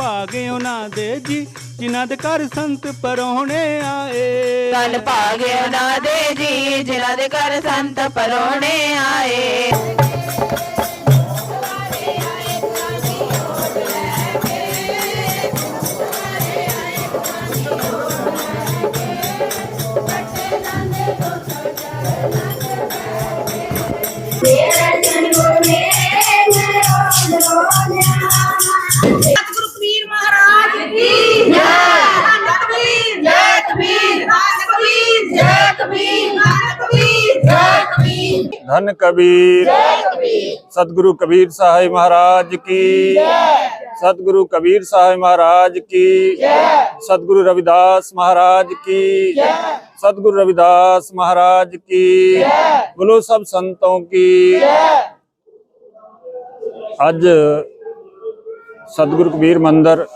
ਉਹਨਾਂ ਦੇ ਜੀ, ਜਿਨ੍ਹਾਂ ਦੇ ਘਰ ਸੰਤ ਪਰੋਣੇ ਆਏ। ਧਨ ਭਾਗੇ ਉਹਨਾਂ ਦੇ ਜੀ, ਜਿਨ੍ਹਾਂ ਦੇ ਘਰ ਸੰਤ ਪਰੋਣੇ ਆਏ। ਧੰਨ ਕਬੀਰ। ਸਤਿਗੁਰੂ ਕਬੀਰ ਸਾਹਿਬ ਮਹਾਰਾਜ ਕੀ। ਸਤਿਗੁਰੂ ਕਬੀਰ ਸਾਹਿਬ ਮਹਾਰਾਜ ਕੀ। ਸਤਿਗੁਰੂ ਰਵਿਦਾਸ ਮਹਾਰਾਜ ਕੀ। ਸਤਿਗੁਰੂ ਰਵਿਦਾਸ ਮਹਾਰਾਜ ਕੀ। ਬੋਲੋ ਸਭ ਸੰਤੋਂ ਕੀ। ਅੱਜ ਸਤਿਗੁਰੂ ਕਬੀਰ ਮੰਦਰ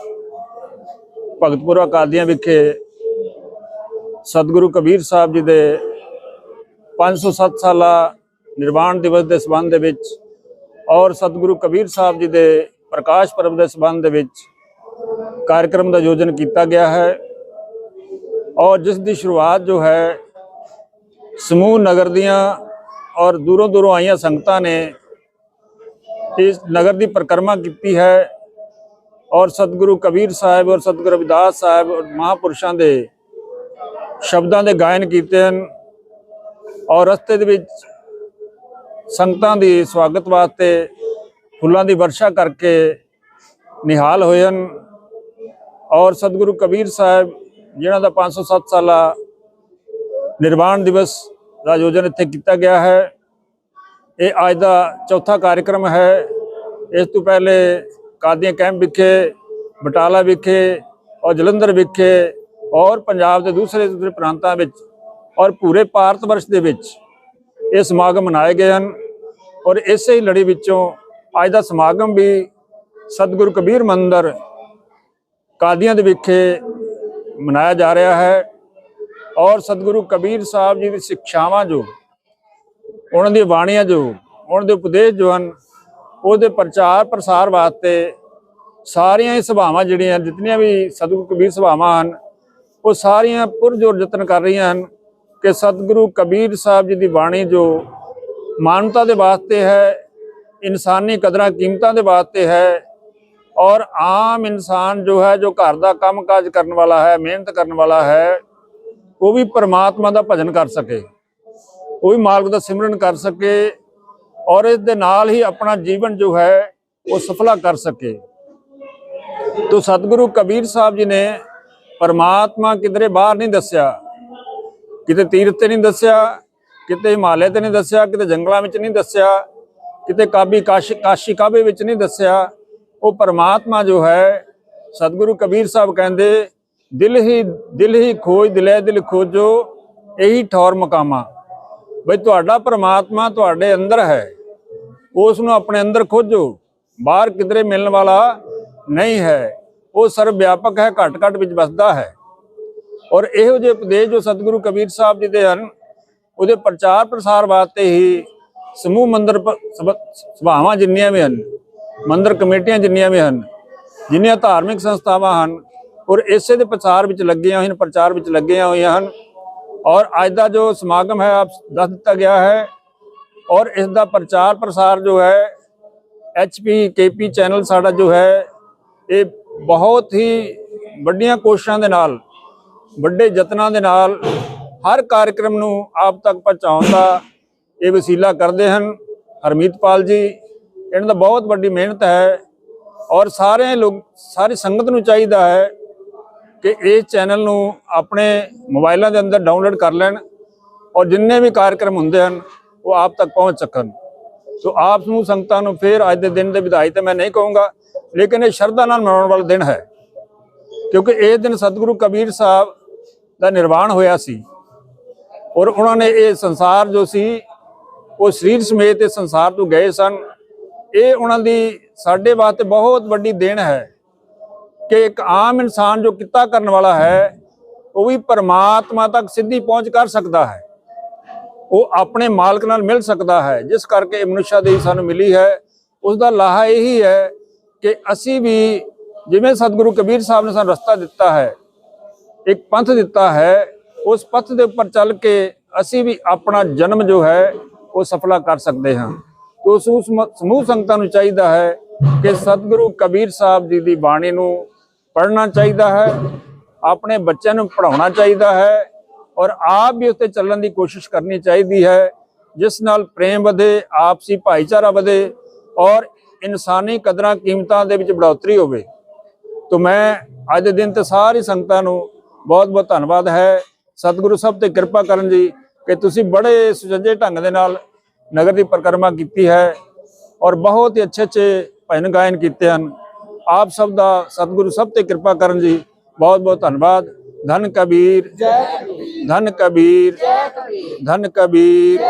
ਭਗਤਪੁਰਾ ਕਾਦੀਆਂ ਵਿਖੇ ਸਤਿਗੁਰੂ ਕਬੀਰ ਸਾਹਿਬ ਜੀ ਦੇ 507 ਸਾਲਾ ਨਿਰਵਾਣ ਦਿਵਸ ਦੇ ਸਬੰਧ ਦੇ ਵਿੱਚ ਔਰ ਸਤਿਗੁਰੂ ਕਬੀਰ ਸਾਹਿਬ ਜੀ ਦੇ ਪ੍ਰਕਾਸ਼ ਪਰਬ ਦੇ ਸਬੰਧ ਦੇ ਵਿੱਚ ਕਾਰਜਕ੍ਰਮ ਦਾ ਆਯੋਜਨ ਕੀਤਾ ਗਿਆ ਹੈ। ਔਰ ਜਿਸ ਦੀ ਸ਼ੁਰੂਆਤ ਜੋ ਹੈ, ਸਮੂਹ ਨਗਰ ਦੀਆਂ ਔਰ ਦੂਰੋਂ ਦੂਰੋਂ ਆਈਆਂ ਸੰਗਤਾਂ ਨੇ ਇਸ ਨਗਰ ਦੀ ਪਰਿਕਰਮਾ ਕੀਤੀ ਹੈ ਔਰ ਸਤਿਗੁਰੂ ਕਬੀਰ ਸਾਹਿਬ ਔਰ ਸਤਿਗੁਰੂ ਰਵਿਦਾਸ ਸਾਹਿਬ ਔਰ ਮਹਾਪੁਰਸ਼ਾਂ ਦੇ ਸ਼ਬਦਾਂ ਦੇ ਗਾਇਨ ਕੀਤੇ ਹਨ। ਔਰ ਰਸਤੇ ਦੇ ਵਿੱਚ ਸੰਗਤਾਂ ਦੀ ਸਵਾਗਤ ਵਾਸਤੇ ਫੁੱਲਾਂ ਦੀ ਵਰਸ਼ਾ ਕਰਕੇ ਨਿਹਾਲ ਹੋਏ ਹਨ। ਔਰ ਸਤਿਗੁਰੂ ਕਬੀਰ ਸਾਹਿਬ, ਜਿਨ੍ਹਾਂ ਦਾ 507 ਸਾਲਾ ਨਿਰਵਾਣ ਦਿਵਸ ਦਾ ਆਯੋਜਨ ਇੱਥੇ ਕੀਤਾ ਗਿਆ ਹੈ, ਇਹ ਅੱਜ ਦਾ ਚੌਥਾ ਕਾਰਜਕ੍ਰਮ ਹੈ। ਇਸ ਤੋਂ ਪਹਿਲੇ ਕਾਦੀਆਂ ਕੈਂਪ ਵਿਖੇ, ਬਟਾਲਾ ਵਿਖੇ ਔਰ ਜਲੰਧਰ ਵਿਖੇ ਔਰ ਪੰਜਾਬ ਦੇ ਦੂਸਰੇ ਦੂਸਰੇ ਪ੍ਰਾਂਤਾਂ ਵਿੱਚ ਔਰ ਪੂਰੇ ਭਾਰਤ ਵਰਸ਼ ਦੇ ਵਿੱਚ ਇਹ ਸਮਾਗਮ ਮਨਾਏ ਗਏ ਹਨ। ਔਰ ਇਸੇ ਹੀ ਲੜੀ ਵਿੱਚੋਂ ਅੱਜ ਦਾ ਸਮਾਗਮ ਵੀ ਸਤਿਗੁਰੂ ਕਬੀਰ ਮੰਦਰ ਕਾਦੀਆਂ ਦੇ ਵਿਖੇ ਮਨਾਇਆ ਜਾ ਰਿਹਾ ਹੈ ਔਰ ਸਤਿਗੁਰੂ ਕਬੀਰ ਸਾਹਿਬ ਜੀ ਦੀ ਸਿੱਖਿਆਵਾਂ ਜੋ, ਉਹਨਾਂ ਦੀ ਬਾਣੀਆਂ ਜੋ, ਉਹਨਾਂ ਦੇ ਉਪਦੇਸ਼ ਜੋ ਹਨ, ਉਹਦੇ ਪ੍ਰਚਾਰ ਪ੍ਰਸਾਰ ਵਾਸਤੇ ਸਾਰੀਆਂ ਹੀ ਸਭਾਵਾਂ ਜਿਹੜੀਆਂ ਜਿਤਨੀਆਂ ਵੀ ਸਤਿਗੁਰੂ ਕਬੀਰ ਸਭਾਵਾਂ ਹਨ, ਉਹ ਸਾਰੀਆਂ ਪੁਰਜੋਰ ਯਤਨ ਕਰ ਰਹੀਆਂ ਹਨ ਕਿ ਸਤਿਗੁਰੂ ਕਬੀਰ ਸਾਹਿਬ ਜੀ ਦੀ ਬਾਣੀ ਜੋ ਮਾਨਵਤਾ ਦੇ ਵਾਸਤੇ ਹੈ, ਇਨਸਾਨੀ ਕਦਰਾਂ ਕੀਮਤਾਂ ਦੇ ਵਾਸਤੇ ਹੈ ਔਰ ਆਮ ਇਨਸਾਨ ਜੋ ਹੈ, ਜੋ ਘਰ ਦਾ ਕੰਮਕਾਜ ਕਰਨ ਵਾਲਾ ਹੈ, ਮਿਹਨਤ ਕਰਨ ਵਾਲਾ ਹੈ, ਉਹ ਵੀ ਪਰਮਾਤਮਾ ਦਾ ਭਜਨ ਕਰ ਸਕੇ, ਉਹ ਵੀ ਮਾਲਕ ਦਾ ਸਿਮਰਨ ਕਰ ਸਕੇ ਔਰ ਇਸ ਦੇ ਨਾਲ ਹੀ ਆਪਣਾ ਜੀਵਨ ਜੋ ਹੈ, ਉਹ ਸਫਲਾ ਕਰ ਸਕੇ। ਤੋ ਸਤਿਗੁਰੂ ਕਬੀਰ ਸਾਹਿਬ ਜੀ ਨੇ ਪਰਮਾਤਮਾ ਕਿਧਰੇ ਬਾਹਰ ਨਹੀਂ ਦੱਸਿਆ, ਕਿਤੇ ਤੀਰਥ ਤੇ ਨਹੀਂ ਦੱਸਿਆ ਕਿਤੇ ਹਿਮਾਲਯ ਤੇ ਨਹੀਂ ਦੱਸਿਆ, ਕਿਤੇ ਜੰਗਲਾਂ ਵਿੱਚ ਨਹੀਂ ਦੱਸਿਆ, ਕਿਤੇ ਕਾਬੀ ਕਾਸ਼ੀ ਕਾਸ਼ੀ ਕਾਬੇ ਵਿੱਚ ਨਹੀਂ ਦੱਸਿਆ। ਉਹ ਪਰਮਾਤਮਾ ਜੋ ਹੈ, ਸਤਿਗੁਰੂ ਕਬੀਰ ਸਾਹਿਬ ਕਹਿੰਦੇ, ਦਿਲ ਹੀ ਦਿਲ ਹੀ ਖੋਜ, ਦਿਲੇ ਦਿਲ ਖੋਜੋ, ਇਹੀ ਠੌਰ ਮਕਾਮਾ। ਬਈ ਤੁਹਾਡਾ ਪਰਮਾਤਮਾ ਤੁਹਾਡੇ ਅੰਦਰ ਹੈ ਉਸ ਨੂੰ ਆਪਣੇ ਅੰਦਰ ਖੋਜੋ, ਬਾਹਰ ਕਿਧਰੇ ਮਿਲਣ ਵਾਲਾ ਨਹੀਂ ਹੈ। ਉਹ ਸਰਵ ਵਿਆਪਕ ਹੈ ਘਟ ਘਟ ਵਿੱਚ ਵਸਦਾ ਹੈ। ਔਰ ਇਹੋ ਜਿਹੇ ਉਪਦੇਸ਼ ਜੋ ਸਤਿਗੁਰੂ ਕਬੀਰ ਸਾਹਿਬ ਜੀ ਦੇ ਹਨ ਉਹਦੇ ਪ੍ਰਚਾਰ ਪ੍ਰਸਾਰ ਵਾਸਤੇ ਹੀ ਸਮੂਹ ਮੰਦਰ ਸਭਾਵਾਂ ਜਿੰਨੀਆਂ ਵੀ ਹਨ, ਮੰਦਰ ਕਮੇਟੀਆਂ ਜਿੰਨੀਆਂ ਵੀ ਹਨ, ਜਿੰਨੀਆਂ ਧਾਰਮਿਕ ਸੰਸਥਾਵਾਂ ਹਨ, ਔਰ ਇਸੇ ਦੇ ਪ੍ਰਚਾਰ ਵਿੱਚ ਲੱਗੀਆਂ ਹੋਈਆਂ, ਪ੍ਰਚਾਰ ਵਿੱਚ ਲੱਗੀਆਂ ਹੋਈਆਂ ਹਨ। ਔਰ ਅੱਜ ਦਾ ਜੋ ਸਮਾਗਮ ਹੈ, ਆਪ ਦੱਸ ਦਿੱਤਾ ਗਿਆ ਹੈ, ਔਰ ਇਸ ਦਾ ਪ੍ਰਚਾਰ ਪ੍ਰਸਾਰ ਜੋ ਹੈ ਐਚਪੀ ਕੇਪੀ ਚੈਨਲ ਸਾਡਾ ਜੋ ਹੈ, ਇਹ ਬਹੁਤ ਹੀ ਵੱਡੀਆਂ ਕੋਸ਼ਿਸ਼ਾਂ ਦੇ ਨਾਲ, ਵੱਡੇ ਯਤਨਾਂ ਦੇ ਨਾਲ ਹਰ ਕਾਰਜਕ੍ਰਮ ਨੂੰ ਆਪ ਤੱਕ ਪਹੁੰਚਾਉਣ ਦਾ ਇਹ ਵਸੀਲਾ ਕਰਦੇ ਹਨ। ਹਰਮੀਤਪਾਲ ਜੀ, ਇਹਨਾਂ ਦਾ ਬਹੁਤ ਵੱਡੀ ਮਿਹਨਤ ਹੈ ਔਰ ਸਾਰੇ ਲੋਕ, ਸਾਰੀ ਸੰਗਤ ਨੂੰ ਚਾਹੀਦਾ ਹੈ ਕਿ ਇਸ ਚੈਨਲ ਨੂੰ ਆਪਣੇ ਮੋਬਾਈਲਾਂ ਦੇ ਅੰਦਰ ਡਾਊਨਲੋਡ ਕਰ ਲੈਣ ਔਰ ਜਿੰਨੇ ਵੀ ਕਾਰਜਕ੍ਰਮ ਹੁੰਦੇ ਹਨ, ਉਹ ਆਪ ਤੱਕ ਪਹੁੰਚ ਸਕਣ। ਸੋ ਆਪ ਸਮੂਹ ਸੰਗਤਾਂ ਨੂੰ ਫੇਰ ਅੱਜ ਦੇ ਦਿਨ ਦੇ ਵਿਧਾਈ ਤੇ ਮੈਂ ਨਹੀਂ ਕਹੂੰਗਾ, ਲੇਕਿਨ ਇਹ ਸ਼ਰਧਾ ਨਾਲ ਮਨਾਉਣ ਵਾਲਾ ਦਿਨ ਹੈ। ਕਿਉਂਕਿ ਇਹ ਦਿਨ ਸਤਿਗੁਰੂ ਕਬੀਰ ਸਾਹਿਬ ਦਾ ਨਿਰਵਾਣ ਹੋਇਆ ਸੀ। ਔਰ ਉਹਨਾਂ ਨੇ ਇਹ ਸੰਸਾਰ ਜੋ ਸੀ, ਉਹ ਸਰੀਰ ਸਮੇਤ ਇਸ ਸੰਸਾਰ ਤੋਂ ਗਏ ਸਨ। ਇਹ ਉਹਨਾਂ ਦੀ ਸਾਡੇ ਵਾਸਤੇ ਬਹੁਤ ਵੱਡੀ ਦੇਣ ਹੈ ਕਿ ਇੱਕ ਆਮ ਇਨਸਾਨ ਜੋ ਕਿੱਤਾ ਕਰਨ ਵਾਲਾ ਹੈ, ਉਹ ਵੀ ਪਰਮਾਤਮਾ ਤੱਕ ਸਿੱਧੀ ਪਹੁੰਚ ਕਰ ਸਕਦਾ ਹੈ। ਉਹ ਆਪਣੇ ਮਾਲਕ ਨਾਲ ਮਿਲ ਸਕਦਾ ਹੈ, ਜਿਸ ਕਰਕੇ ਮਨੁਸ਼ਾ ਮਨੁੱਖਾ ਦੇਹੀ ਸਾਨੂੰ ਮਿਲੀ ਹੈ। ਉਸ ਦਾ ਲਾਹਾ ਇਹੀ ਹੈ ਕਿ ਅਸੀਂ ਵੀ ਜਿਵੇਂ ਸਤਿਗੁਰੂ ਕਬੀਰ ਸਾਹਿਬ ਨੇ ਸਾਨੂੰ ਰਸਤਾ ਦਿੱਤਾ ਹੈ, ਇੱਕ ਪੰਥ ਦਿੱਤਾ ਹੈ ਉਸ ਪਥ ਦੇ ਉੱਪਰ ਚੱਲ ਕੇ ਅਸੀਂ ਵੀ ਆਪਣਾ ਜਨਮ ਜੋ ਹੈ, ਉਹ ਸਫਲਾ ਕਰ ਸਕਦੇ ਹਾਂ। ਤੋ ਉਸ ਸਮੂਹ ਸੰਗਤਾਂ ਨੂੰ ਚਾਹੀਦਾ ਹੈ ਕਿ ਸਤਿਗੁਰੂ ਕਬੀਰ ਸਾਹਿਬ ਜੀ ਦੀ ਬਾਣੀ ਨੂੰ ਪੜ੍ਹਨਾ ਚਾਹੀਦਾ ਹੈ, ਆਪਣੇ ਬੱਚਿਆਂ ਨੂੰ ਪੜ੍ਹਾਉਣਾ ਚਾਹੀਦਾ ਹੈ ਔਰ ਆਪ ਵੀ ਉੱਤੇ ਚੱਲਣ ਦੀ ਕੋਸ਼ਿਸ਼ ਕਰਨੀ ਚਾਹੀਦੀ ਹੈ, ਜਿਸ ਨਾਲ ਪ੍ਰੇਮ ਵਧੇ, ਆਪਸੀ ਭਾਈਚਾਰਾ ਵਧੇ ਔਰ ਇਨਸਾਨੀ ਕਦਰਾਂ ਕੀਮਤਾਂ ਦੇ ਵਿੱਚ ਬੜੋਤਰੀ ਹੋਵੇ। ਤੋ ਮੈਂ ਅੱਜ ਦੇ ਦਿਨ ਤੇ ਸਾਰੀ ਸੰਗਤਾਂ ਨੂੰ ਬਹੁਤ ਬਹੁਤ ਧੰਨਵਾਦ ਹੈ। ਸਤਿਗੁਰੂ ਸਭ ਤੇ ਕਿਰਪਾ ਕਰਨ ਜੀ ਕਿ ਤੁਸੀਂ ਬੜੇ ਸੁਚੱਜੇ ਢੰਗ ਦੇ ਨਾਲ ਨਗਰ ਦੀ ਪਰਿਕਰਮਾ ਕੀਤੀ ਹੈ ਔਰ ਬਹੁਤ ਹੀ ਅੱਛੇ ਅੱਛੇ ਭਜਨ ਗਾਇਨ ਕੀਤੇ ਹਨ। ਆਪ ਸਭ ਦਾ ਸਤਿਗੁਰੂ ਸਭ ਤੇ ਕਿਰਪਾ ਕਰਨ ਜੀ। ਬਹੁਤ ਬਹੁਤ ਧੰਨਵਾਦ। ਧੰਨ ਕਬੀਰ। ਧੰਨ ਕਬੀਰ। ਧੰਨ ਕਬੀਰ।